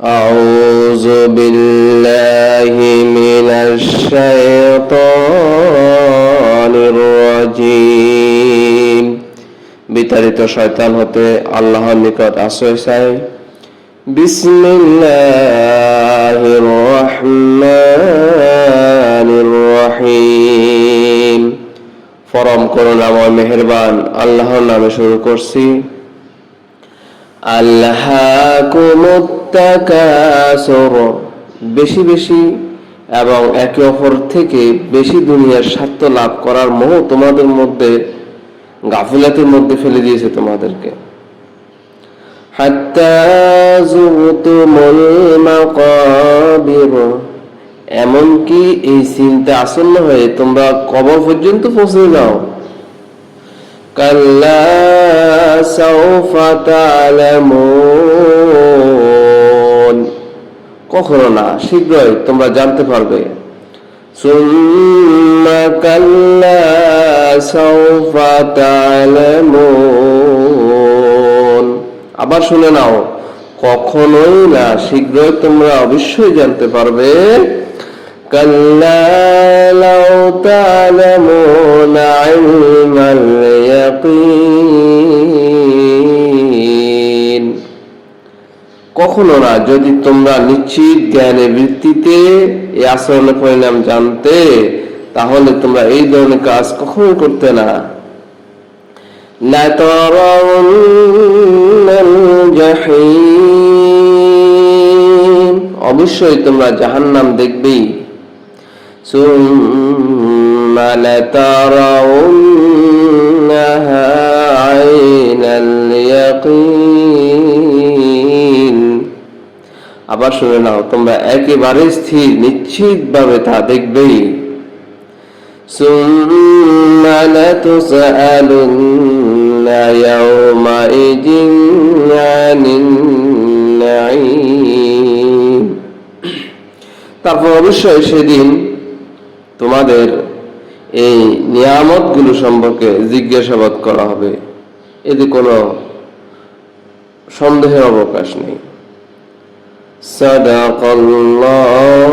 أعوذ بالله من الشيطان الرجيم বিতাড়িত শয়তান হতে আল্লাহর নিকট আশ্রয় চাই বিসমিল্লাহির রহমানির রহিম পরম করুণাময় মেহেরবান আল্লাহর নামে শুরু করছি আল্লাহ তাকাসুর বেশি বেশি এবং একে অপর থেকে বেশি দুনিয়ার স্বার্থ লাভ করার মোহ তোমাদের মধ্যে, গাফিলাতের মধ্যে ফেলে দিয়েছে তোমাদেরকে। এমনকি এই চিন্তা আসন্ন হয়ে তোমরা কবর পর্যন্ত পৌঁছে যাও। কাল্লা তা'লামুন কখনো না, শীঘ্রই তোমরা জানতে পারবে। আবার শুনে নাও, কখনোই না, শীঘ্রই তোমরা অবশ্যই জানতে পারবে। কাল্লা কখনো না, যদি তোমরা নিশ্চিত জ্ঞানের ভিত্তিতে এই আচরণের পরিণাম জানতে, তাহলে তোমরা এই ধরনের কাজ কখনোই করতে না। অবশ্যই তোমরা জাহান্নাম দেখবেই। ثم আবার শুনে নাও তোমরা একেবারে স্থির নিশ্চিত ভাবে তা দেখবেই ثم لتسألن يومئذ عن النعيم তারপর অবশ্যই সেদিন তোমাদের এই নিয়ামতগুলো সম্পর্কে জিজ্ঞাসাবাদ করা হবে এতে কোনো সন্দেহের অবকাশ নেই صدق الله.